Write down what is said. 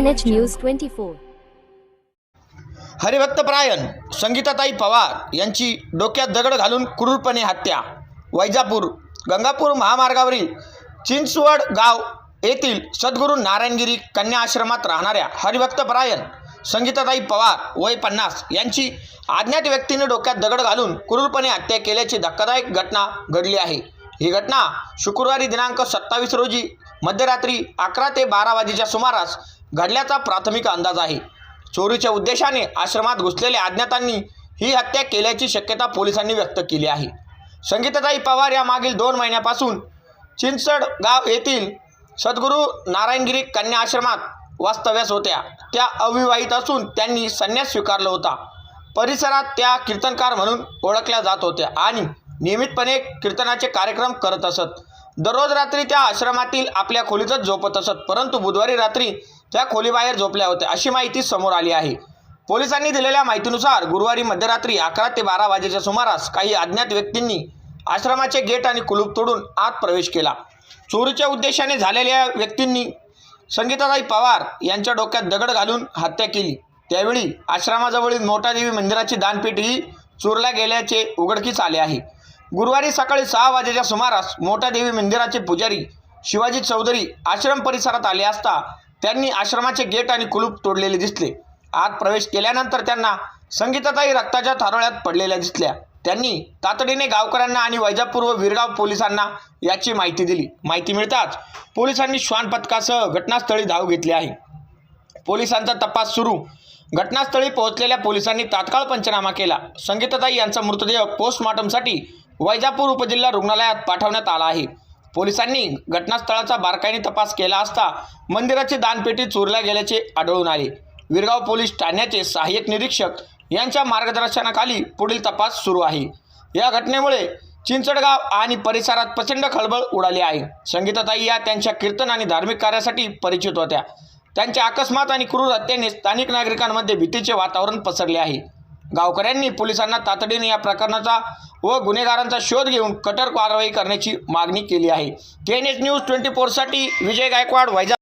NH KNH News 24. हरिभक्तपरायण संगीताताई पवार यांची डोक्यात दगड घालून क्रूरपणे हत्या वैजापूर गंगापूर महामार्गावरील चिंचवड गाव येथील सद्गुरू नारायणगिरी कन्या आश्रमात राहणाऱ्या हरिभक्तपरायण संगीताताई पवार वय पन्नास यांची अज्ञात व्यक्तीने डोक्यात दगड घालून क्रूरपणे हत्या केल्याची धक्कादायक घटना घडली आहे ही घटना शुक्रवारी दिनांक सत्तावीस रोजी मध्यरात्री अकरा ते बारा वाजेच्या सुमारास घडल्याचा प्राथमिक अंदाज आहे. चोरीच्या उद्देशाने आश्रमात घुसलेल्या अज्ञातांनी ही हत्या केल्याची शक्यता पोलिसांनी व्यक्त केली आहे. संगीताताई पवार या मागील दोन महिन्यापासून चिंचड गाव येथील सद्गुरू नारायणगिरी कन्या आश्रमात वास्तव्यास होत्या. त्या अविवाहित असून त्यांनी संन्यास स्वीकारला होता. परिसरात त्या कीर्तनकार म्हणून ओळखल्या जात होत्या आणि नियमितपणे कीर्तनाचे कार्यक्रम करत असत. दररोज रात्री त्या आश्रमातील आपल्या खोलीतच झोपत असत परंतु बुधवारी रात्री त्या खोलीबाहेर झोपल्या होत्या. अशी माहिती समोर आली आहे. पोलिसांनी दिलेल्या माहितीनुसार गुरुवारी मध्यरात्री अकरा ते बारा वाजेच्या सुमारास काही अज्ञात व्यक्तींनी आश्रमाचे गेट आणि कुलूप तोडून आत प्रवेश केला. चोरीच्या उद्देशाने झालेल्या व्यक्तींनी संगीताताई पवार यांच्या डोक्यात दगड घालून हत्या केली. त्यावेळी आश्रमाजवळील मोठादेवी मंदिराची दानपेटीही चोरल्या गेल्याचे उघडकीस आले आहे. गुरुवारी सकाळी सहा वाजेच्या सुमारास मोठादेवी मंदिराचे पुजारी शिवाजी चौधरी आश्रम परिसरात आले असता त्यांनी आश्रमाचे गेट आणि कुलूप तोडलेले दिसले. आत प्रवेश केल्यानंतर त्यांना संगीताताई रक्ताच्या थारोळ्यात पडलेल्या दिसल्या. त्यांनी तातडीने गावकऱ्यांना आणि वैजापूर व विरगाव पोलिसांना याची माहिती दिली. माहिती मिळताच पोलिसांनी श्वान पथकासह घटनास्थळी धाव घेतली आहे. पोलिसांचा तपास सुरू. घटनास्थळी पोहोचलेल्या पोलिसांनी तात्काळ पंचनामा केला. संगीताताई यांचा मृतदेह पोस्टमॉर्टमसाठी वैजापूर उपजिल्हा रुग्णालयात पाठवण्यात आला आहे. पोलिसांनी घटनास्थळाचा बारकाईने तपास केला असता मंदिराची दानपेटी चोरल्या गेल्याचे आढळून आले. विरगाव पोलीस ठाण्याचे सहाय्यक निरीक्षक यांच्या मार्गदर्शनाखाली पुढील तपास सुरू आहे. या घटनेमुळे चिंचडगाव आणि परिसरात प्रचंड खळबळ उडाली आहे. संगीताताई या त्यांच्या कीर्तन आणि धार्मिक कार्यासाठी परिचित होत्या. त्यांच्या अकस्मात आणि क्रूर हत्येने स्थानिक नागरिकांमध्ये भीतीचे वातावरण पसरले आहे. गावकऱ्यांनी पोलिसांना तातडीने या प्रकरणाचा व गुन्हेगारांचा शोध घेऊन कठोर कारवाई करण्याची मागणी केली आहे. K N S news twenty फोरसाठी Vijay Gaikwad वैजा